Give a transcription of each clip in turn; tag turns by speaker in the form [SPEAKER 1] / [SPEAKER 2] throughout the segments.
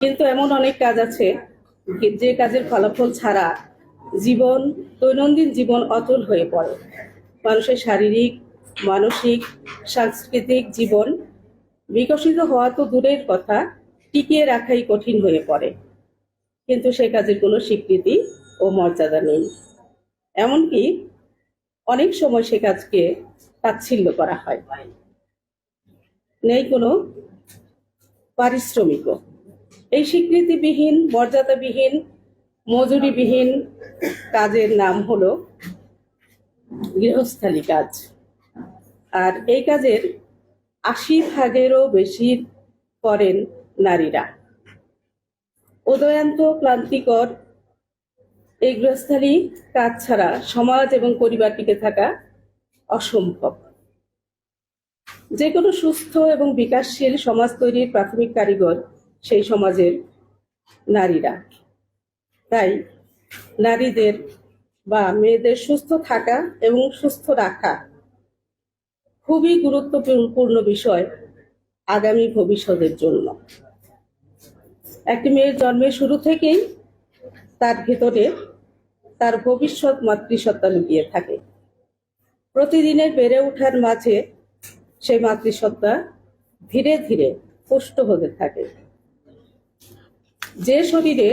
[SPEAKER 1] কিন্তু এমন অনেক কাজ আছে যে কাজের ফলাফল ছাড়া জীবন, দৈনন্দিন জীবন অচল হয়ে পড়ে। মানুষের শারীরিক, মানসিক, সাংস্কৃতিক জীবন বিকশিত হওয়া তো দূরের কথা, টিকিয়ে রাখাই কঠিন হয়ে পড়ে। কিন্তু সে কাজের কোনো স্বীকৃতি ও মর্যাদা নেই। এমনকি অনেক সময় সে কাজকে তাচ্ছিল্য করা হয়। নেই কোনো পারিশ্রমিকও। এই স্বীকৃতিবিহীন, মর্যাদাবিহীন, মজুরিবিহীন কাজের নাম হলো গৃহস্থালী কাজ। আর এই কাজের আশি ভাগেরও বেশি করেন নারীরা। উদয়ান্ত ক্লান্তিকর এই গৃহস্থালী কাজ ছাড়া সমাজ এবং পরিবার টিকে থাকা অসম্ভব। যে কোনো সুস্থ এবং বিকাশশীল সমাজ তৈরির প্রাথমিক কারিগর সেই সমাজের নারীরা। তাই নারীদের বা মেয়েদের সুস্থ থাকা এবং সুস্থ রাখা খুবই গুরুত্বপূর্ণ বিষয় আগামী ভবিষ্যতের জন্য। একটি মেয়ের জন্মের শুরু থেকেই তার ভেতরে তার ভবিষ্যৎ মাতৃসত্তা লুকিয়ে থাকে। প্রতিদিনের বেড়ে ওঠার মাঝে সেই মাতৃসত্তা ধীরে ধীরে পুষ্ট হতে থাকে। যে শরীরে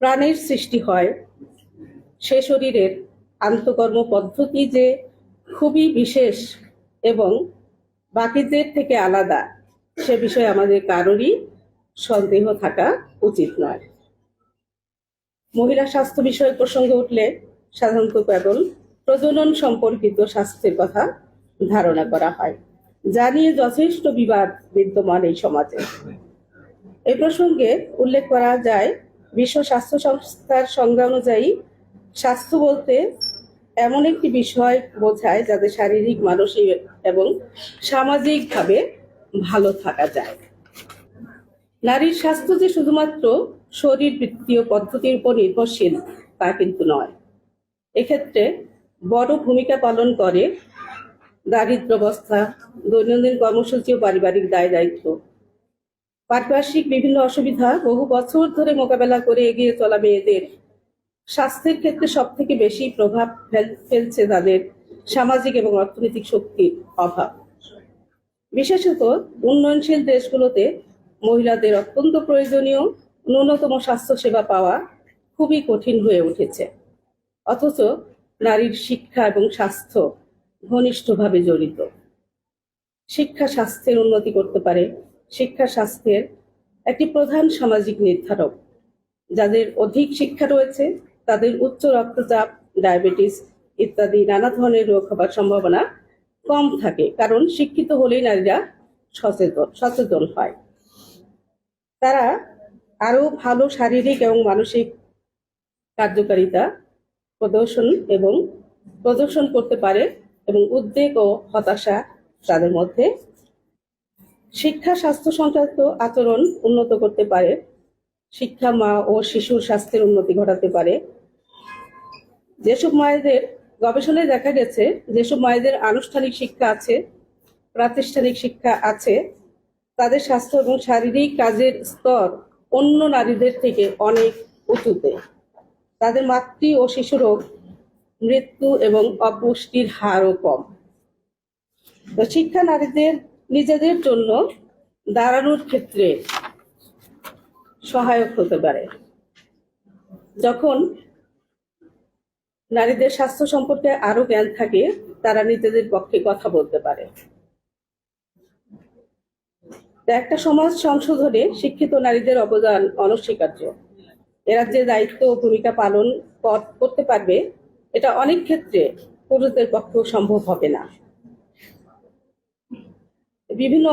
[SPEAKER 1] প্রাণের সৃষ্টি হয়, সে শরীরের আন্তকর্ম পদ্ধতি যে খুবই বিশেষ এবং বাকিদের থেকে আলাদা, সে বিষয়ে আমাদের কারোরই সন্দেহ থাকা উচিত নয়। মহিলা স্বাস্থ্য বিষয়ক প্রসঙ্গ উঠলে সাধারণত কেবল প্রজনন সম্পর্কিত স্বাস্থ্যের কথা ধারণা করা হয়। যা নিয়ে যথেষ্ট বিবাদ বিদ্যমান এই সমাজে। এই প্রসঙ্গে উল্লেখ করা যায়, বিশ্ব স্বাস্থ্য সংস্থার সংজ্ঞা অনুযায়ী, স্বাস্থ্য বলতে এমন একটি বিষয় বোঝায় যাতে শারীরিক, মানসিক এবং সামাজিকভাবে ভালো থাকা যায়। নারীর স্বাস্থ্য যে শুধুমাত্র শরীর বৃত্তীয় পদ্ধতির উপর নির্ভরশীল তা কিন্তু নয়। এক্ষেত্রে বড় ভূমিকা পালন করে দারিদ্র অবস্থা, দৈনন্দিন কর্মসূচি ও পারিবারিক দায় দায়িত্ব পারিপার্শ্বিক বিভিন্ন অসুবিধা বহু বছর ধরে মোকাবেলা করে এগিয়ে চলা মেয়েদের স্বাস্থ্যের ক্ষেত্রে সব থেকে বেশি প্রভাব ফেল- ফেলছে তাদের সামাজিক এবং অর্থনৈতিক শক্তির অভাব। বিশেষত উন্নয়নশীল দেশগুলোতে মহিলাদের অত্যন্ত প্রয়োজনীয় ন্যূনতম স্বাস্থ্য সেবা পাওয়া খুবই কঠিন হয়ে উঠেছে। অথচ নারীর শিক্ষা এবং স্বাস্থ্য ঘনিষ্ঠভাবে জড়িত। শিক্ষা স্বাস্থ্যের উন্নতি করতে পারে শিক্ষা স্বাস্থ্যের একটি প্রধান সামাজিক নির্ধারক। যাদের অধিক শিক্ষা রয়েছে, তাদের উচ্চ রক্তচাপ, ডায়াবেটিস ইত্যাদি নানা ধরনের রোগ হবার সম্ভাবনা কম থাকে, কারণ শিক্ষিত হলেই নারীরা সচেতন সচেতন হয়। তারা আরও ভালো শারীরিক এবং মানসিক কার্যকারিতা প্রদর্শন এবং প্রদর্শন করতে পারে এবং উদ্বেগ ও হতাশা তাদের মধ্যে শিক্ষা স্বাস্থ্য সংক্রান্ত আচরণ উন্নত করতে পারে। শিক্ষা মা ও শিশুর স্বাস্থ্যের উন্নতি ঘটাতে পারে। যেসব মায়েদের গবেষণায় দেখা গেছে, যেসব মায়েদের আনুষ্ঠানিক শিক্ষা আছে, প্রাতিষ্ঠানিক শিক্ষা আছে, তাদের স্বাস্থ্য এবং শারীরিক কাজের স্তর অন্য নারীদের থেকে অনেক উঁচুতে। তাদের মাতৃ ও শিশু রোগ, মৃত্যু এবং অপুষ্টির হারও কম। তো শিক্ষা নারীদের নিজেদের জন্য দাঁড়ানোর ক্ষেত্রে সহায়ক হতে পারে। যখন নারীদের স্বাস্থ্য সম্পর্কে আরও জ্ঞান থাকে, তারা নিজেদের পক্ষে কথা বলতে পারে। একটা সমাজ সংশোধনে শিক্ষিত নারীদের অবদান অনস্বীকার্য। এরা যে দায়িত্ব ও ভূমিকা পালন কর- করতে পারবে, এটা অনেক ক্ষেত্রে পুরুষদের পক্ষেও সম্ভব হবে না। বিভিন্ন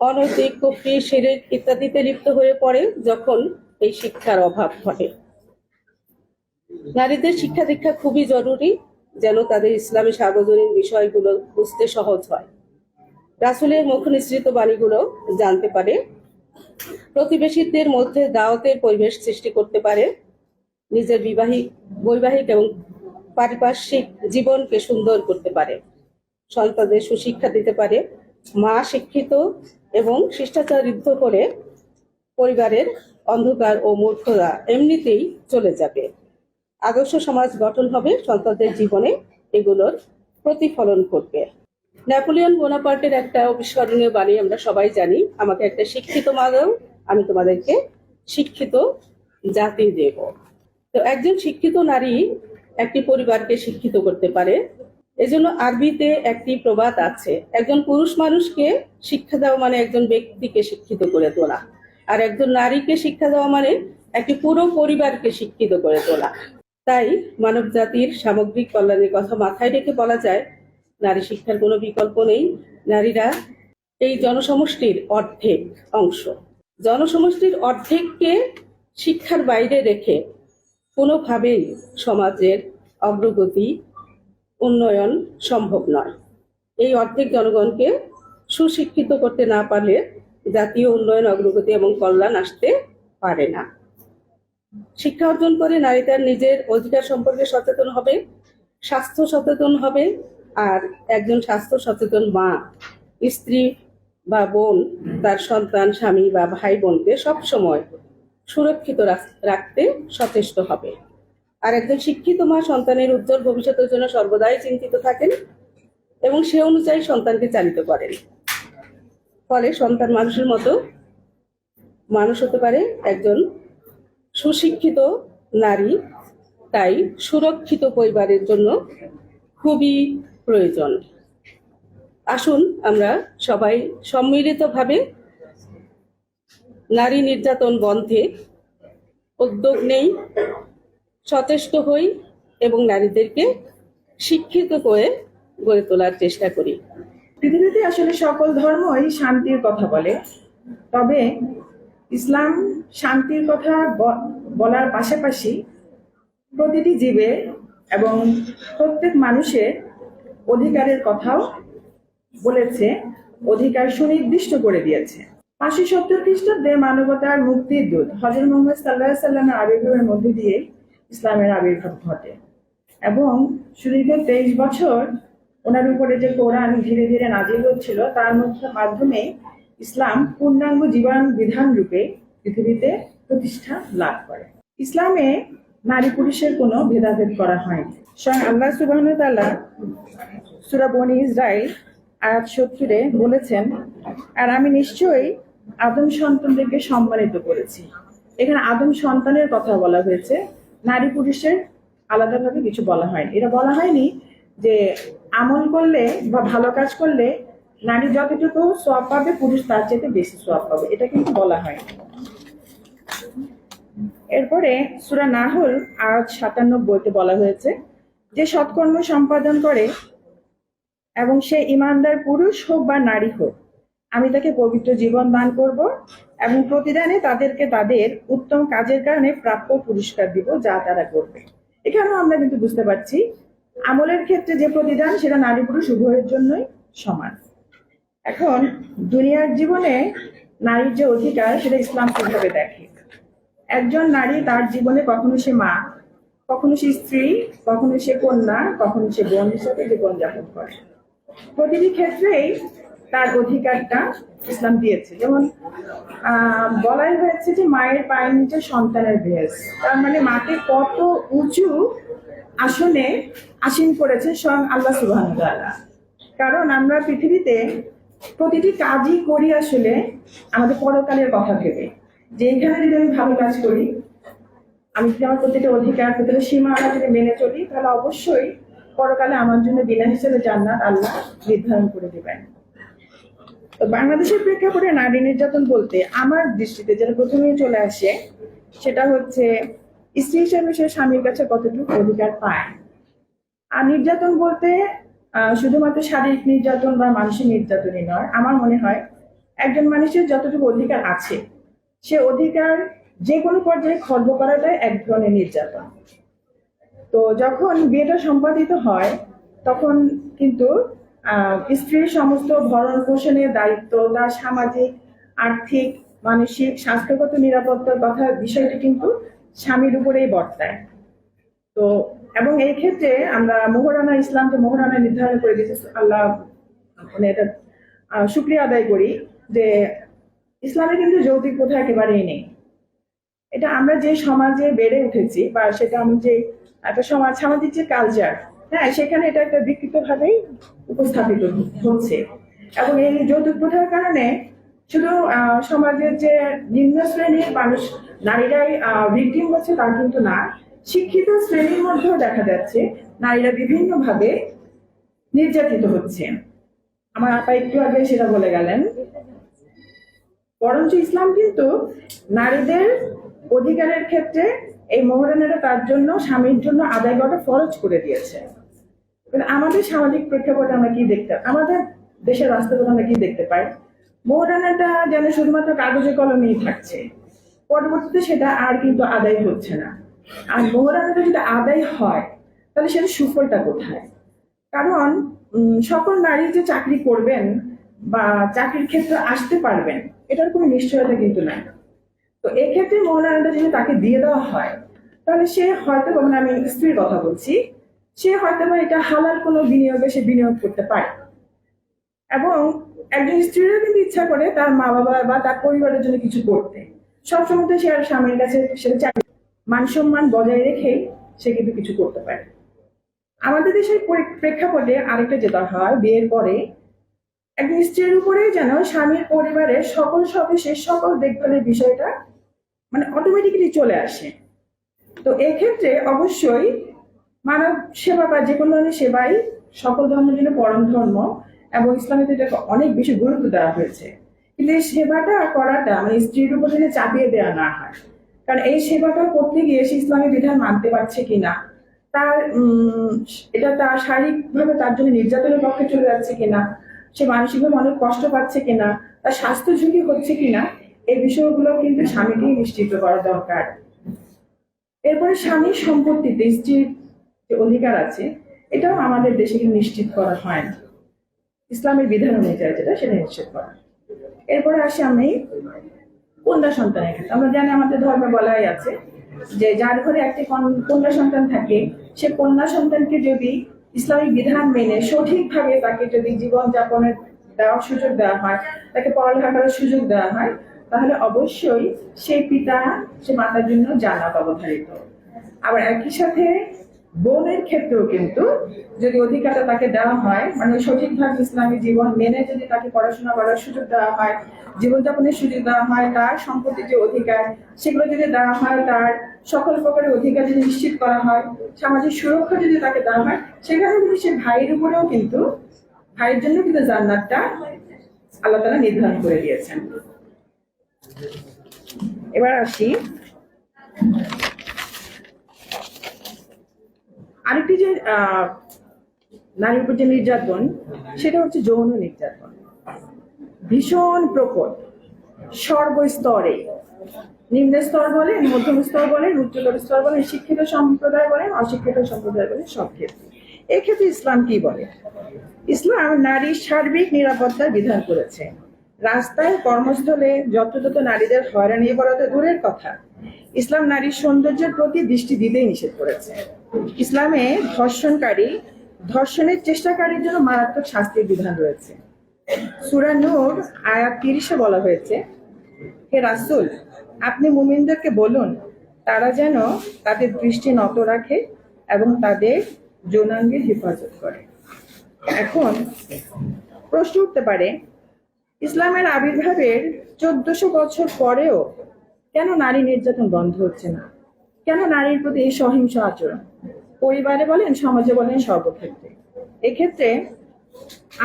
[SPEAKER 1] অনৈতিক কুফরি শিরিক ইত্যাদিতে লিপ্ত হয়ে পড়ে যখন এই শিক্ষার অভাব ঘটে। নারীদের শিক্ষা দীক্ষা খুবই জরুরি যেন তাদের ইসলামী সার্বজনীন বিষয়গুলো বুঝতে সহজ হয়। রাসুলের মুখ নিঃসৃত বাণীগুলো জানতে পারে। প্রতিবেশীদের মধ্যে দাওয়াতের পরিবেশ সৃষ্টি করতে পারে। নিজের বিবাহিক, বৈবাহিক এবং পারিপার্শ্বিক জীবনকে সুন্দর করতে পারে। সন্তানদের সুশিক্ষা দিতে পারে, মা শিক্ষিত এবং শিষ্টাচারিত করে পরিবারের অন্ধকার ও মূর্খতা এমনিতেই চলে যাবে। আদর্শ সমাজ গঠন হবে, সন্তানদের জীবনে এগুলোর প্রতিফলন করবে ন্যাপোলিয়ন বোনাপার্টের একটা অবিস্মরণীয় বাণী আমরা সবাই জানি, আমাকে একটা শিক্ষিত মা দাও, আমি তোমাদেরকে শিক্ষিত জাতি দেব। তো একজন শিক্ষিত নারী একটি পরিবারকে শিক্ষিত করতে পারে এজন্য আরবিতে একটি প্রবাদ আছে, একজন পুরুষ মানুষকে শিক্ষা দেওয়া মানে একজন ব্যক্তিকে শিক্ষিত করে তোলা, আর একজন নারীকে শিক্ষা দেওয়া মানে একটি পুরো পরিবারকে শিক্ষিত করে তোলা। তাই মানব জাতির সামগ্রিক কল্যাণের কথা মাথায় রেখে বলা যায়, নারী শিক্ষার কোনো বিকল্প নেই। নারীরা এই জনসমষ্টির অর্ধেক অংশ। জনসমষ্টির অর্ধেককে শিক্ষার বাইরে রেখে কোনোভাবেই সমাজের অগ্রগতি উন্নয়ন সম্ভব নয়। এই অর্ধেক জনগণকে সুশিক্ষিত করতে না পারলে জাতীয় উন্নয়ন অগ্রগতি এবং কল্যাণ আসতে পারে না। শিক্ষা অর্জন করে নারী তার নিজের অধিকার সম্পর্কে সচেতন হবে, স্বাস্থ্য সচেতন হবে আর একজন স্বাস্থ্য সচেতন মা, স্ত্রী বা বোন, তার সন্তান, স্বামী বা ভাই বোনকে সবসময় সুরক্ষিত রাখ- রাখতে সচেষ্ট হবে। আর একজন শিক্ষিত মা সন্তানের উজ্জ্বল ভবিষ্যতের জন্য সর্বদাই চিন্তিত থাকেন এবং সে অনুযায়ী সন্তানকে চালিত করেন। ফলে সন্তান মানুষের মতো মানুষ হতে পারে একজন সুশিক্ষিত নারী। তাই সুরক্ষিত পরিবারের জন্য খুবই প্রয়োজন। আসুন আমরা সবাই সম্মিলিতভাবে নারী নির্যাতন বন্ধে উদ্যোগ নেই। সচেষ্ট হই এবং নারীদেরকে শিক্ষিত করে গড়ে তোলার চেষ্টা করি।
[SPEAKER 2] পৃথিবীতে আসলে সকল ধর্মই শান্তির কথা বলে। তবে ইসলাম শান্তির কথা বলার পাশাপাশি প্রতিটি জীবে এবং প্রত্যেক মানুষের অধিকারের কথাও বলেছে, অধিকার সুনির্দিষ্ট করে দিয়েছে। পাঁচশো সত্তর খ্রিস্টাব্দে মানবতার মুক্তির দূত হজর মোহাম্মদ সাল্লাহ সাল্লামের আবির্ভাবের মধ্যে দিয়ে ইসলামের আবির্ভাব ঘটে। এবং সুদীর্ঘ তেইশ বছর ওনার উপরে যে কোরআন ধীরে ধীরে নাজিল হচ্ছিল, তার মধ্যে মাধ্যমে ইসলাম পূর্ণাঙ্গ জীবন বিধান রূপে পৃথিবীতে প্রতিষ্ঠা লাভ করে। ইসলামে নারী পুরুষের কোনো ভেদাভেদ করা হয়নি। স্বয়ং আল্লাহ সুবাহ তাআলা সূরা বনি ইসরাইল আয়াত সত্তরে বলেছেন, আর আমি নিশ্চয়ই আদম সন্তানদেরকে সম্মানিত করেছি। এখানে আদম সন্তানের কথা বলা হয়েছে। নারী পুরুষের আলাদাভাবে কিছু বলা হয়নি। এটা বলা হয়নি যে আমল করলে বা ভালো কাজ করলে নারী যতটুকু সব পাবে, পুরুষ তার চেয়ে বেশি সব পাবে। এটা কিন্তু বলা হয়নি। এরপরে সুরা নাহল, আয়াত সাতান্নব্বইতে বলা হয়েছে যে সৎকর্ম সম্পাদন করে এবং সে ইমানদার পুরুষ হোক বা নারী হোক, আমি তাকে পবিত্র জীবন দান করব। এবং প্রতিদানে তাদেরকে তাদের উত্তম কাজের কারণে প্রাপ্য পুরস্কার দিব যা তারা করবে। এখানেও আমরা কিন্তু বুঝতে পারছি, আমলের ক্ষেত্রে যে প্রতিদান, সেটা নারী পুরুষ উভয়ের জন্যই সমান। এখন, দুনিয়ার জীবনে নারীর যে অধিকার, সেটা ইসলাম কীভাবে দেখে? একজন নারী তার জীবনে কখনো সে মা, কখনো সে স্ত্রী, কখনো সে কন্যা, কখনো সে বোন হিসাবে জীবনযাপন করে। প্রতিটি ক্ষেত্রেই তার অধিকারটা ইসলাম দিয়েছে। যেমন বলাই হয়েছে যে মায়ের পায়ের নিচে সন্তানের ভেস তার মানে মাকে কত উঁচু আসনে আসীন করেছে স্বয়ং আল্লাহ সুবাহ কারণ আমরা পৃথিবীতে প্রতিটি কাজই করি আসলে আমাদের পরকালের কথা ভেবে। যে এখানে যদি আমি ভালো কাজ করি, আমি যদি আমার প্রতিটা অধিকার প্রতিটা সীমা আমরা যদি মেনে চলি, তাহলে অবশ্যই পরকালে আমার জন্য বিনা হিসেবে জান্নাত আল্লাহ নির্ধারণ করে দেবেন। তো বাংলাদেশের প্রেক্ষাপটে নারী নির্যাতন বলতে আমার দৃষ্টিতে যেটা প্রথমেই চলে আসে, সেটা হচ্ছে স্ত্রী হিসেবে সে স্বামীর কাছে কতটুকু অধিকার পায়। আর নির্যাতন বলতে শুধুমাত্র শারীরিক নির্যাতন বা মানসিক নির্যাতনই নয়। আমার মনে হয় একজন মানুষের যতটুকু অধিকার আছে, সে অধিকার যে কোনো পর্যায়ে খর্ব করাটাই এক ধরনের নির্যাতন। তো যখন বিয়েটা সম্পাদিত হয়, তখন কিন্তু স্ত্রীর সমস্ত ভরণ পোষণের দায়িত্ব তার সামাজিক আর্থিক মানসিক স্বাস্থ্যগত নিরাপত্তার কথা বিষয়টি কিন্তু স্বামীর উপরেই বর্তায়। তো এবং এই ক্ষেত্রে আমরা মোহরানা ইসলামকে মোহরানা নির্ধারণ করে দিয়েছে আল্লাহ মানে এটা আহ, শুক্রিয়া আদায় করি যে ইসলামে কিন্তু যৌতুক প্রথা একেবারেই নেই। এটা আমরা যে সমাজে বেড়ে উঠেছি বা সেটা আমি যে একটা সমাজ সামাজিক যে কালচার হ্যাঁ সেখানে এটা একটা বিকৃত ভাবেই উপস্থাপিত হচ্ছে। এবং এই যৌতুক প্রথার কারণে শুধু সমাজের যে নিম্ন শ্রেণির মানুষ, নারীরাই ভিকটিম হচ্ছে তা কিন্তু না। শিক্ষিত শ্রেণির মধ্যেও দেখা যাচ্ছে নারীরা বিভিন্নভাবে নির্যাতিত হচ্ছে। আমার আপা একটু আগে সেটা বলে গেলেন। বরঞ্চ ইসলাম কিন্তু নারীদের অধিকারের ক্ষেত্রে এই মোহরানাটা তার জন্য? স্বামীর জন্য আদায় করা ফরজ করে দিয়েছে। আমাদের সামাজিক প্রেক্ষাপটে আমরা কি দেখতে আমাদের দেশের বাস্তবতা আমরা কি দেখতে পাই? মোহরানাটা যেন শুধুমাত্র কাগজে কলমেই থাকছে। পরবর্তীতে সেটা আর কিন্তু আদায় হচ্ছে না। আর মোহরানাটা যদি আদায় হয়, তাহলে সেটা সুফলটা কোথায়? কারণ সকল নারী যে চাকরি করবেন বা চাকরির ক্ষেত্রে আসতে পারবেন, এটার কোনো নিশ্চয়তা কিন্তু নাই। তো এক্ষেত্রে মহিলাটা যদি তাকে দিয়ে দেওয়া হয়, তাহলে সে হয়তো মানে আমি স্ত্রীর কথা বলছি, সে হয়তো বা এটা হালাল কোনো বিনিয়োগে সে বিনিয়োগ করতে পারে। এবং একজন স্ত্রীরও কিন্তু ইচ্ছা করে তার মা বাবা বা তার পরিবারের জন্য কিছু করতে। সবসময় তো সে আর স্বামীর কাছে সেটা চাই মান সম্মান বজায় রেখেই সে কিন্তু কিছু করতে পারে। আমাদের দেশের প্রেক্ষাপটে আরেকটা যেটা হয়, বিয়ের পরে একজন স্ত্রীর উপরে যেন স্বামীর পরিবারের সকল সদস্যের সকল দেখভালের বিষয়টা মানে অটোমেটিক্যালি চলে আসে। তো এক্ষেত্রে অবশ্যই মানব সেবা বা যে কোনো ধরনের সেবাই সকল ধর্মের জন্য পরম ধর্ম এবং ইসলামে এটাকে অনেক বেশি গুরুত্ব দেওয়া হয়েছে। কিন্তু এই সেবাটা করাটা মানে স্ত্রীর উপর যেন চাপিয়ে দেওয়া না হয়। কারণ এই সেবাটা করতে গিয়ে সে ইসলামী বিধান মানতে পারছে কিনা, তার এটা তার শারীরিকভাবে তার জন্য নির্যাতনের পক্ষে চলে যাচ্ছে কিনা, সে মানসিকভাবে অনেক কষ্ট পাচ্ছে কিনা, তার স্বাস্থ্য ঝুঁকি হচ্ছে কিনা এই বিষয়গুলো কিন্তু স্বামীকেই নিশ্চিত করা দরকার। এরপরে স্বামীর সম্পত্তিতে স্ত্রীর যে অধিকার আছে, এটাও আমাদের দেশে কিন্তু নিশ্চিত করা হয় ইসলামের বিধান অনুযায়ী যেটা, সেটা নিশ্চিত করা। এরপরে আসি আমি কন্যা সন্তানের ক্ষেত্রে। আমরা জানি আমাদের ধর্মে বলাই আছে যে যার ঘরে একটি কন- কন্যা সন্তান থাকে, সে কন্যা সন্তানকে যদি ইসলামিক বিধান মেনে সঠিকভাবে তাকে যদি জীবন যাপনের দেওয়ার সুযোগ দেওয়া হয়, তাকে পড়ালেখা করার সুযোগ দেওয়া হয় তাহলে অবশ্যই সেই পিতা, সে মাতার জন্য জান্নাত অবধারিত। আবার একই সাথে বোনের ক্ষেত্রেও কিন্তু যদি অধিকারটা তাকে দেওয়া হয় মানে সঠিকভাবে ইসলামী জীবন মেনে যদি তাকে পড়াশোনা করার সুযোগ দেওয়া হয়, জীবনযাপনের সুযোগ দেওয়া হয়, তার সম্পত্তির যে অধিকার, সেগুলো যদি দেওয়া হয়, তার সকল প্রকারের অধিকার যদি নিশ্চিত করা হয়, সামাজিক সুরক্ষা যদি তাকে দেওয়া হয়, সেখানে কিন্তু সে ভাইয়ের উপরেও কিন্তু, ভাইয়ের জন্য কিন্তু জান্নাতটা আল্লাহ তালা নির্ধারণ করে দিয়েছেন। এবার আসি। আরেকটি যে নারীর উপর যে নির্যাতন, সেটা হচ্ছে যৌন নির্যাতন। ভীষণ প্রকট। সর্বস্তরে। নিম্ন স্তর বলেন মধ্যম স্তর বলেন উচ্চতর স্তর বলেন শিক্ষিত সম্প্রদায় বলেন অশিক্ষিত সম্প্রদায় বলেন সব ক্ষেত্রে। এক্ষেত্রে ইসলাম কি বলে? ইসলাম নারীর সার্বিক নিরাপত্তার বিধান করেছে। রাস্তায় কর্মস্থলে যত্রতত নারীদের হয়রানি করা তো দূরের কথা। ইসলাম নারীর সৌন্দর্যের প্রতি দৃষ্টি দিতেই নিষেধ করেছে। ইসলামে ধর্ষণকারী, ধর্ষণের চেষ্টাকারীর জন্য মারাত্মক শাস্তির বিধান রয়েছে। সুরা নূর, আয়াত তিরিশে বলা হয়েছে, হে রাসূল, আপনি মুমিনদেরকে বলুন, তারা যেন তাদের দৃষ্টি নত রাখে এবং তাদের যৌনাঙ্গের হেফাজত করে। এখন প্রশ্ন উঠতে পারে ইসলামের আবির্ভাবের চোদ্দশো বছর পরেও কেন নারী নির্যাতন বন্ধ হচ্ছে না? কেন নারীর প্রতি এই সহিংস আচরণ? পরিবারে বলেন, সমাজে বলেন, সর্বক্ষেত্রে। এক্ষেত্রে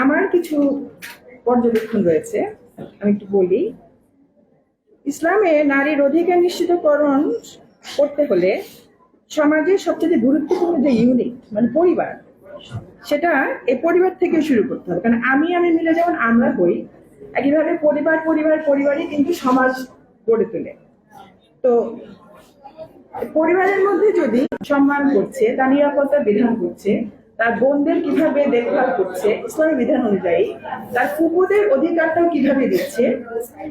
[SPEAKER 2] আমার কিছু পর্যবেক্ষণ রয়েছে, আমি একটু বলি। ইসলামে নারীর অধিকার নিশ্চিতকরণ করতে হলে সমাজের সবচেয়ে গুরুত্বপূর্ণ যে ইউনিট মানে পরিবার, সেটা এই পরিবার থেকে শুরু করতে হবে। কারণ আমি আমি মিলে যেমন আমরা হই একইভাবে পরিবার পরিবার, পরিবারই কিন্তু সমাজ গড়ে তোলে। তো পরিবারের মধ্যে যদি সম্মান করছে তার নিরাপত্তা বিধান করছে, তার বোনদের কীভাবে দেখভাল করছে, ইসলামী বিধান অনুযায়ী, তার ফুপুদের অধিকারটাও কীভাবে দিচ্ছে,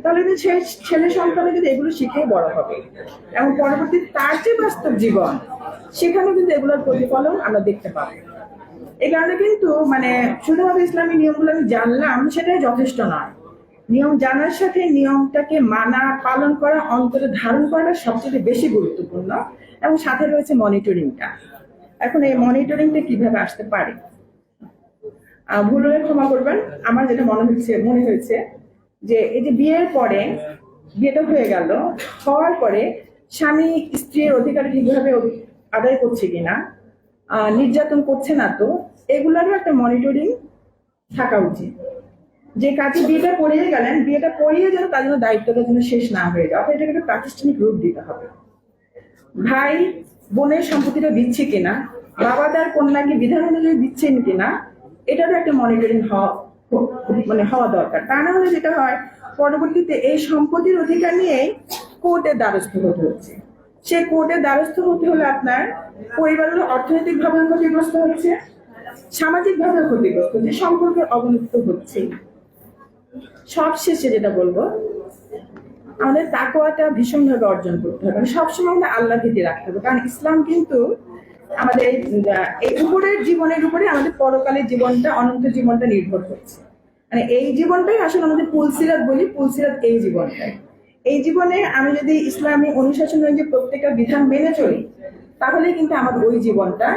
[SPEAKER 2] তাহলে কিন্তু সে ছেলে সন্তানে কিন্তু এগুলো শিখে বড় হবে। এবং পরবর্তী তার যে বাস্তব জীবন সেখানে কিন্তু এগুলোর প্রতিফলন আমরা দেখতে পাবো। এই কারণে কিন্তু মানে শুধুমাত্র ইসলামী নিয়মগুলো আমি জানলাম, সেটাই যথেষ্ট নয়। নিয়ম জানার সাথে নিয়মটাকে মানা, পালন করা, অন্তরে ধারণ করাটা সবচেয়ে বেশি গুরুত্বপূর্ণ এবং সাথে রয়েছে মনিটরিংটা। এখন এই মনিটরিংটা কীভাবে আসতে পারে? ভুল হলে ক্ষমা করবেন। আমার যেটা মনে হচ্ছে, মনে হয়েছে যে এই যে বিয়ের পরে, বিয়েটা হয়ে গেল, হওয়ার পরে স্বামী স্ত্রীর অধিকার ঠিকভাবে আদায় করছে কিনা নির্যাতন করছে না তো, এগুলোরও একটা মনিটরিং থাকা উচিত। যে কাজে বিয়েটা পড়িয়ে গেলেন, বিয়েটা পড়িয়ে যেন তার জন্য দায়িত্বটা যেন শেষ না হয়ে যায়। অর্থাৎ এটাকে একটা প্রাতিষ্ঠানিক রূপ দিতে হবে। ভাই বোনের সম্পত্তিটা দিচ্ছে কিনা, বাবা তার কন্যাকে বিধান অনুযায়ী দিচ্ছেন কিনা, এটারও একটা মনিটরিং হওয়া মানে হওয়া দরকার। তা না হলে যেটা হয়, পরবর্তীতে এই সম্পত্তির অধিকার নিয়েই কোর্টের দ্বারস্থ হতে হচ্ছে। সে কোর্টের দ্বারস্থ হতে হলে আপনার পরিবারের অর্থনৈতিক ভাবে ক্ষতিগ্রস্ত হচ্ছে, সামাজিক ভাবে ক্ষতিগ্রস্ত হচ্ছে, সম্পর্কের অবনতি তো হচ্ছেই। সব শেষে যেটা বলব আমাদের তাকওয়াটা ভীষণভাবে অর্জন করতে হবে। মানে সবসময় আমরা আল্লাহ ভীতি রাখতে হবে। কারণ ইসলাম কিন্তু আমাদের এই, উপরের জীবনের উপরে আমাদের পরকালের জীবনটা অনন্ত জীবনটা নির্ভর করছে। মানে এই জীবনটাই আসলে আমাদের পুলসিরাত বলি পুলসিরাত এই জীবনটাই। এই জীবনে আমি যদি ইসলামী অনুশাসন যে প্রত্যেকটা বিধান মেনে চলি তাহলে কিন্তু আমাদের ওই জীবনটা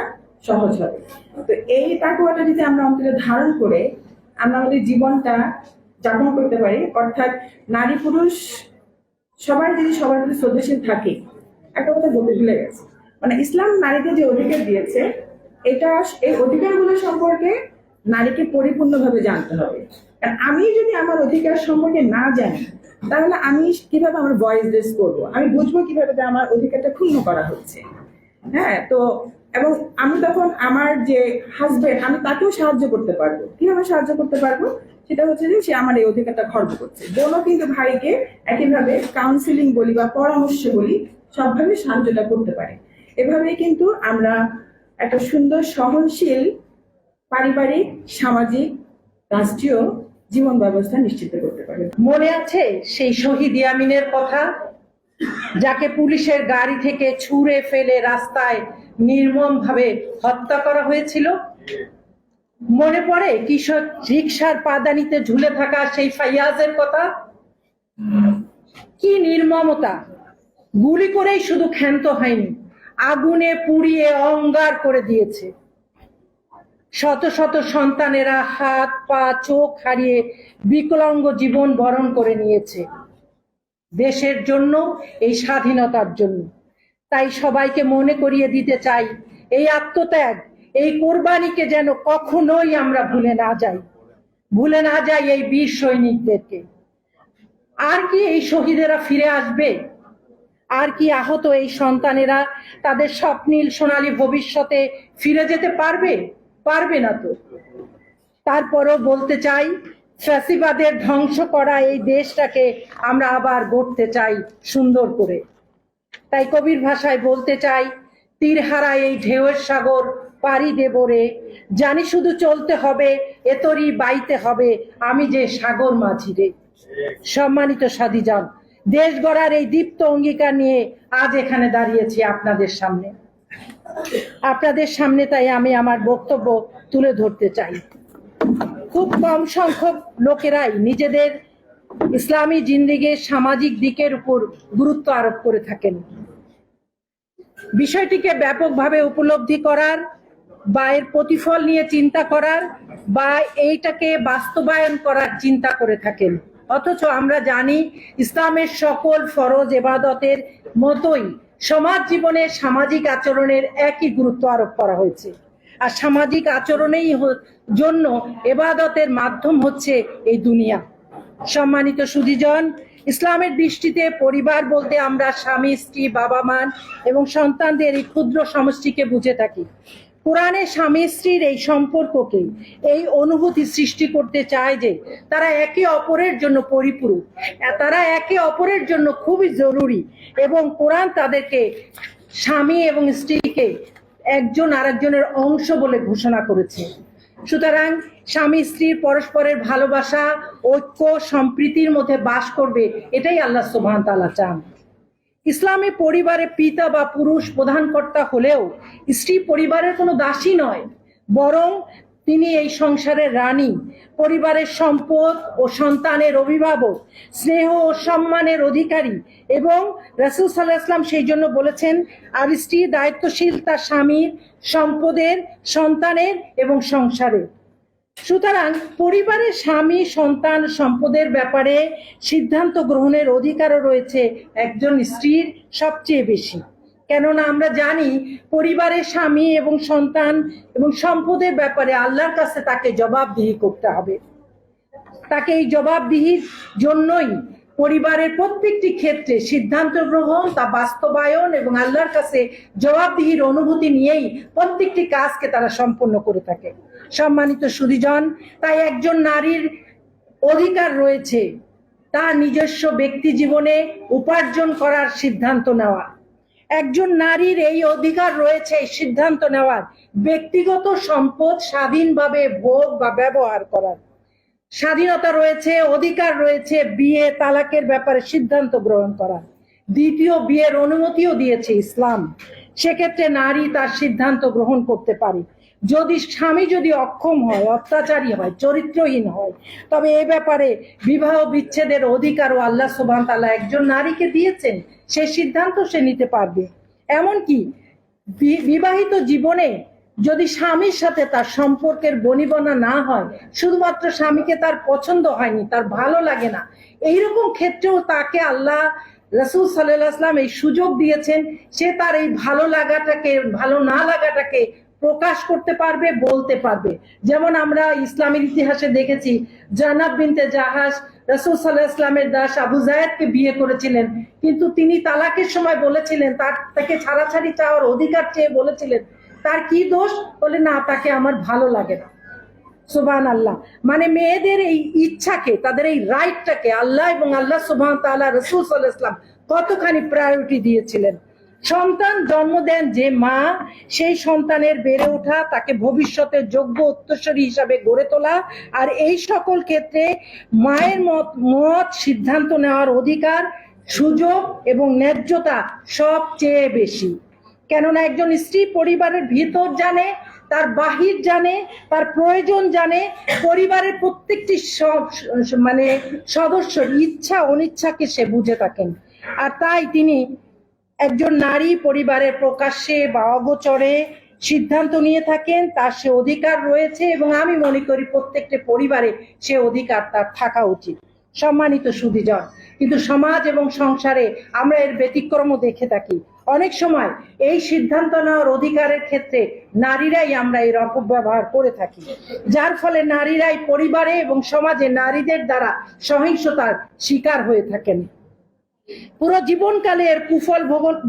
[SPEAKER 2] সহজ হবে। তো এই তাকুয়াটা যদি আমরা অন্তরে ধারণ করে আমরা আমাদের জীবনটা যাপন করতে পারি। অর্থাৎ নারী পুরুষ সবাই যদি সবার প্রতি শ্রদ্ধাশীল থাকে। একটা কথা বলতে ভুলে গেছে। মানে ইসলাম নারীকে যে অধিকার দিয়েছে, এটা এই অধিকারগুলো সম্পর্কে নারীকে পরিপূর্ণভাবে জানতে হবে। আমি যদি আমার অধিকার সম্পর্কে না জানি, তাহলে আমি কীভাবে আমার ভয়েস রেস করব? আমি বুঝব কীভাবে আমার অধিকারটা ক্ষুণ্ণ করা হচ্ছে? হ্যাঁ তো এবং আমি তখন আমার যে হাজবেন্ড আমি তাকেও সাহায্য করতে পারব। কীভাবে সাহায্য করতে পারব? সেটা হচ্ছে যে সে আমার এই অধিকারটা খর্ব করছে। বোনও কিন্তু ভাইকে একইভাবে কাউন্সিলিং বলি বা পরামর্শ বলি, সবভাবে সাহায্যটা করতে পারে। এভাবেই কিন্তু আমরা একটা সুন্দর সহনশীল পারিবারিক, সামাজিক, রাষ্ট্রীয় জীবন ব্যবস্থা নিশ্চিত করতে পারে।
[SPEAKER 3] মনে আছে সেই শহীদ ইয়ামিনের কথা? যাকে পুলিশের গাড়ি থেকে ছুঁড়ে ফেলে রাস্তায় নির্মম ভাবে হত্যা করা হয়েছিল। মনে পড়ে কিশোর রিক্সার পাদানিতে ঝুলে থাকা সেই ফাইয়াজের কথা? কি নির্মমতা! গুলি করেই শুধু ক্ষান্ত হয়নি, আগুনে পুড়িয়ে অঙ্গার করে দিয়েছে। শত শত সন্তানেরা হাত, পা, চোখ হারিয়ে বিকলাঙ্গ জীবন বরণ করে নিয়েছে। দেশের জন্য, এই স্বাধীনতার জন্য। তাই সবাইকে মনে করিয়ে দিতে চাই, এই আত্মত্যাগ, এই কোরবানিকে যেন কখনোই আমরা ভুলে না যাই। ভুলে না যাই এই বীর সৈনিকদেরকে। আর কি এই শহীদেরা ফিরে আসবে? আর কি আহত এই সন্তানেরা তাদের স্বপ্নীল সোনালী ভবিষ্যতে ফিরে যেতে পারবে? পারবে না তো। তারপরও বলতে চাই ফ্যাসিবাদের ধ্বংস করা এই দেশটাকে আমরা আবার গড়তে চাই সুন্দর করে। তাই কবির ভাষায় বলতে চাই, তীরহারা এই ঢেউয়ের সাগর পারি দেবরে জানি শুধু চলতে হবে এতরি বাইতে হবে, আমি যে সাগর মাঝি রে। সম্মানিত সাদিজান দেশ গড়ার এই দীপ্ত অঙ্গীকার নিয়ে আজ এখানে দাঁড়িয়েছি আপনাদের সামনে। আপনাদের সামনে তাই আমি আমার বক্তব্য তুলে ধরতে চাই। খুব কম সংখ্যক লোকেরাই নিজেদের ইসলামী জিন্দিগির সামাজিক দিকের উপর গুরুত্ব আরোপ করে থাকেন। বিষয়টিকে ব্যাপকভাবে উপলব্ধি করার বা এর প্রতিফল নিয়ে চিন্তা করার বা এইটাকে বাস্তবায়ন করার চিন্তা করে থাকেন। অথচ আমরা জানি ইসলামের সকল ফরজ এবাদতের মতোই সমাজ জীবনের সামাজিক আচরণের একই গুরুত্ব আরোপ করা হয়েছে। আর সামাজিক আচরণেই জন্য এবাদতের মাধ্যম হচ্ছে এই দুনিয়া। সম্মানিত সুধীজন, ইসলামের দৃষ্টিতে পরিবার বলতে আমরা স্বামী, স্ত্রী, বাবা মান এবং সন্তানদের এই ক্ষুদ্র সমষ্টিকে বুঝে থাকি। কোরআনে স্বামী, স্ত্রীর এই সম্পর্ককে, এই অনুভূতি সৃষ্টি করতে চায় যে তারা একে অপরের জন্য পরিপূরক তারা একে অপরের জন্য খুবই জরুরি এবং কোরআন তাদেরকে স্বামী এবং স্ত্রীকে একজন আরেকজনের অংশ বলে ঘোষণা করেছে। সুতরাং স্বামী স্ত্রীর পরস্পরের ভালোবাসা, ঐক্য, সম্প্রীতির মধ্যে বাস করবে, এটাই আল্লাহ সোহান তালা চান। ইসলামী পরিবারে পিতা বা পুরুষ প্রধান কর্তা হলেও স্ত্রী পরিবারের কোনো দাসী নয়, বরং তিনি এই সংসারের রানী, পরিবারের সম্পদ ও সন্তানের অভিভাবক, স্নেহ ও সম্মানের অধিকারী এবং রাসুল সাল্লাহ ইসলাম সেই জন্য বলেছেন আর স্ত্রী দায়িত্বশীল তার স্বামীর সম্পদের, সন্তানের এবং সংসারের। সুতরাং পরিবারের স্বামী, সন্তান, সম্পদের ব্যাপারে সিদ্ধান্ত গ্রহণের অধিকারও রয়েছে একজন স্ত্রীর সবচেয়ে বেশি। কেননা আমরা জানি পরিবারের স্বামী এবং সন্তান এবং সম্পদের ব্যাপারে আল্লাহর কাছে তাকে জবাবদিহি করতে হবে। তাকে এই জবাবদিহির জন্যই পরিবারের প্রত্যেকটি ক্ষেত্রে সিদ্ধান্ত গ্রহণ, তা বাস্তবায়ন এবং আল্লাহর কাছে জবাবদিহির অনুভূতি নিয়েই প্রত্যেকটি কাজকে তারা সম্পন্ন করে থাকে। সম্মানিত সুদীজন তাই একজন নারীর অধিকার রয়েছে তা নিজস্ব ব্যক্তি জীবনে উপার্জন করার সিদ্ধান্ত নেওয়া। একজন নারীর এই অধিকার রয়েছে সিদ্ধান্ত নেওয়ার। ব্যক্তিগত সম্পদ স্বাধীনভাবে ভোগ বা ব্যবহার করার। স্বাধীনতা রয়েছে, অধিকার রয়েছে, বিয়ে, তালাকের ব্যাপারে সিদ্ধান্ত গ্রহণ করা দ্বিতীয় বিয়ের অনুমতিও দিয়েছে ইসলাম। সেক্ষেত্রে নারী তার সিদ্ধান্ত গ্রহণ করতে পারে। যদি স্বামী যদি অক্ষম হয়, অত্যাচারী হয়, চরিত্রহীন হয়, তবে এ ব্যাপারে বিবাহ বিচ্ছেদের অধিকারও আল্লাহ সুবান তালা একজন নারীকে দিয়েছেন, সে সিদ্ধান্ত সে নিতে পারবে। এমনকি বিবাহিত জীবনে যদি স্বামীর সাথে তার সম্পর্কের বনিবনা না হয়, শুধুমাত্র স্বামীকে তার পছন্দ হয়নি, তার ভালো লাগে না, এইরকম ক্ষেত্রেও তাকে আল্লাহ রসুল সাল্লাম এই সুযোগ দিয়েছেন, সে তার এই ভালো লাগাটাকে, ভালো না লাগাটাকে প্রকাশ করতে পারবে, বলতে পারবে। যেমন আমরা ইসলামের ইতিহাসে দেখেছি, জানাব বিনতে জাহাজ রসুল সাল্লাহ ইসলামের দাস আবু জায়েদকে বিয়ে করেছিলেন। কিন্তু তিনি তালাকের সময় বলেছিলেন, তার, তাকে ছাড়াছাড়ি চাওয়ার অধিকার চেয়ে বলেছিলেন, তার কি দোষ? বলে, না, তাকে আমার ভালো লাগে না। সুবান আল্লাহ মানে মেয়েদের এই ইচ্ছাকে, তাদের এই রাইটটাকে আল্লাহ এবং আল্লাহ সুবাহ তাল্লাহ রসুল সাল্লাহ ইসলাম কতখানি প্রায়োরিটি দিয়েছিলেন? সন্তান জন্ম দেন যে মা, সেই সন্তানের বেড়ে ওঠা, তাকে ভবিষ্যতে যোগ্য উত্তরসূরি হিসাবে গড়ে তোলা আর এই সকল ক্ষেত্রে মায়ের মত মত সিদ্ধান্ত নেওয়ার অধিকার, সুযোগ এবং ন্যায্যতা সবচেয়ে বেশি। কেননা একজন স্ত্রী পরিবারের ভিতর জানে, তার বাহির জানে, তার প্রয়োজন জানে, পরিবারের প্রত্যেকটি মানে সদস্যর ইচ্ছা, অনিচ্ছাকে সে বুঝে থাকেন। আর তাই তিনি একজন নারী পরিবারের প্রকাশ্যে বা অগোচরে সিদ্ধান্ত নিয়ে থাকেন, তার সে অধিকার রয়েছে এবং আমি মনে করি প্রত্যেকটি পরিবারে সে অধিকার তার থাকা উচিত। সম্মানিত সুদীজন কিন্তু সমাজ এবং সংসারে আমরা এর ব্যতিক্রমও দেখে থাকি। অনেক সময় এই সিদ্ধান্ত নেওয়ার অধিকারের ক্ষেত্রে নারীরাই আমরা এর অপব্যবহার করে থাকি, যার ফলে নারীরাই পরিবারে এবং সমাজে নারীদের দ্বারা সহিংসতার শিকার হয়ে থাকেন। পুরো জীবনকালে এর কুফল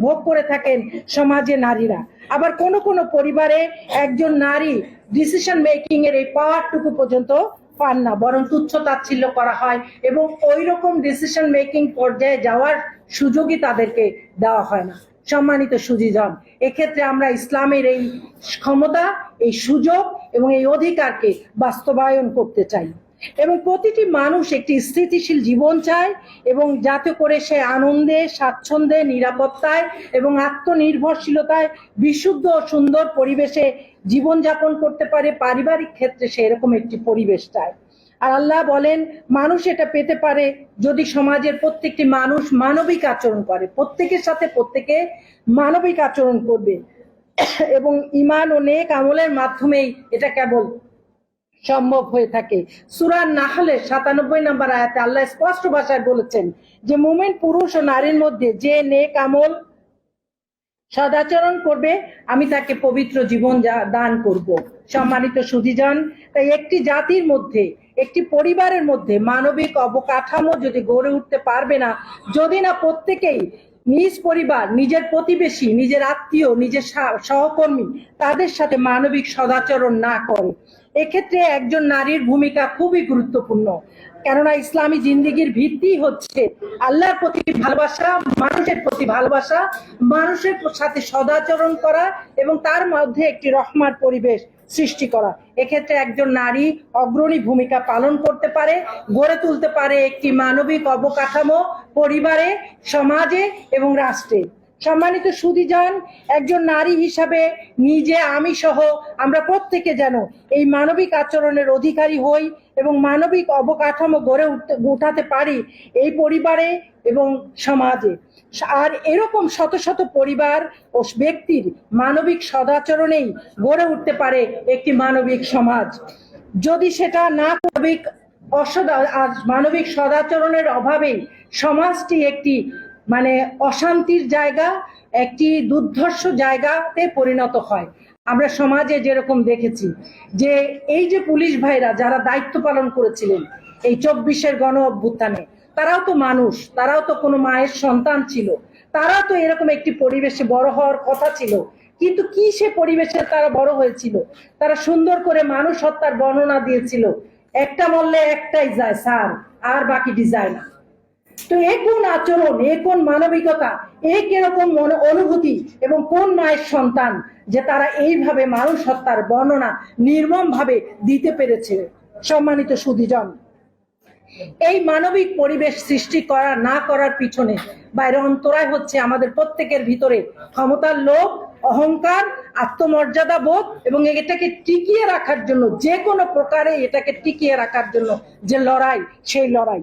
[SPEAKER 3] ভোগ করে থাকেন সমাজে নারীরা। আবার কোন কোন পরিবারে একজন নারী ডিসিশন মেকিং এর এই পাওয়ারটুকু পর্যন্ত পান না, বরং তুচ্ছ তাচ্ছিল্য করা হয় এবং ওই রকম ডিসিশন মেকিং পর্যায়ে যাওয়ার সুযোগই তাদেরকে দেওয়া হয় না। সম্মানিত সুজিজন এক্ষেত্রে আমরা ইসলামের এই ক্ষমতা, এই সুযোগ এবং এই অধিকারকে বাস্তবায়ন করতে চাই। এবং প্রতিটি মানুষ একটি স্থিতিশীল জীবন চায় এবং যাতে করে সে আনন্দে, স্বাচ্ছন্দ্যে, নিরাপত্তায় এবং আত্মনির্ভরশীলতায় বিশুদ্ধ ও সুন্দর পরিবেশে জীবনযাপন করতে পারে। পারিবারিক ক্ষেত্রে সে এরকম একটি পরিবেশ চায়। আর আল্লাহ বলেন, মানুষ এটা পেতে পারে যদি সমাজের প্রত্যেকটি মানুষ মানবিক আচরণ করে। প্রত্যেকের সাথে প্রত্যেকে মানবিক আচরণ করবে। এবং ইমান ও নেক আমলের মাধ্যমেই এটা কেবল সম্ভব হয়ে থাকে। সুরান নাহলের সাতানব্বই নম্বর আয়াতে আল্লাহ স্পষ্ট ভাষায় বলেছেন যে, মোমেন পুরুষ ও নারীর মধ্যে যে নেক আমল সদাচরণ করবে, আমি তাকে পবিত্র জীবন দান করব। সম্মানিত সুধীজন, তাই একটি জাতির মধ্যে, একটি পরিবারের মধ্যে মানবিক অবকাঠামো যদি গড়ে উঠতে পারবে না, যদি না প্রত্যেকেই নিজ পরিবার, নিজের প্রতিবেশী, নিজের আত্মীয়, নিজের সহকর্মী তাদের সাথে মানবিক সদাচরণ না করে এক্ষেত্রে একজন নারীর ভূমিকা খুবই গুরুত্বপূর্ণ। কেননা ইসলামী জিন্দিগির ভিত্তি হচ্ছে আল্লাহর প্রতি ভালোবাসা, মানুষের প্রতি ভালোবাসা, মানুষের সাথে সদাচরণ করা এবং তার মধ্যে একটি রহমার পরিবেশ সৃষ্টি করা। এক্ষেত্রে একজন নারী অগ্রণী ভূমিকা পালন করতে পারে, গড়ে তুলতে পারে একটি মানবিক অবকাঠামো পরিবারে, সমাজে এবং রাষ্ট্রে। সম্মানিত সুদীজন একজন নারী হিসাবে নিজে, আমি সহ আমরা প্রত্যেকে যেন এই মানবিক আচরণের অধিকারী হই এবং মানবিক অবকাঠামো গড়ে উঠতে পারি এই পরিবারে এবং সমাজে। আর এরকম শত শত পরিবার ও ব্যক্তির মানবিক সদাচরণেই গড়ে উঠতে পারে একটি মানবিক সমাজ। যদি সেটা না মানবিক অসদা, মানবিক সদাচরণের অভাবেই সমাজটি একটি মানে অশান্তির জায়গা, একটি দুর্ধর্ষ জায়গাতে পরিণত হয়। আমরা সমাজে যেরকম দেখেছি যে এই যে পুলিশ ভাইরা যারা দায়িত্ব পালন করেছিলেন এই চব্বিশের গণ অভ্যুত্থানে, তারাও তো মানুষ, তারাও তো কোনো মায়ের সন্তান ছিল, তারাও তো এরকম একটি পরিবেশে বড় হওয়ার কথা ছিল। কিন্তু কি সে পরিবেশে তারা বড় হয়েছিল? তারা সুন্দর করে মানুষ হত্যার বর্ণনা দিয়েছিল। একটা মরলে একটাই যায়, স্যার, আর বাকি না তো এ কোন আচরণ, এ কোন মানবিকতা, এ কীরকম অনুভূতি এবং কোন মায়ের সন্তান যে তারা এইভাবে মানুষ হত্যার বর্ণনা নির্মম ভাবে দিতে পেরেছে? সম্মানিত সুদীজন এই মানবিক পরিবেশ সৃষ্টি করা, না করার পিছনে বাইরে অন্তরায় হচ্ছে আমাদের প্রত্যেকের ভিতরে ক্ষমতার লোভ, অহংকার, আত্মমর্যাদা বোধ এবং এটাকে টিকিয়ে রাখার জন্য, যে কোনো প্রকারে এটাকে টিকিয়ে রাখার জন্য যে লড়াই, সেই লড়াই।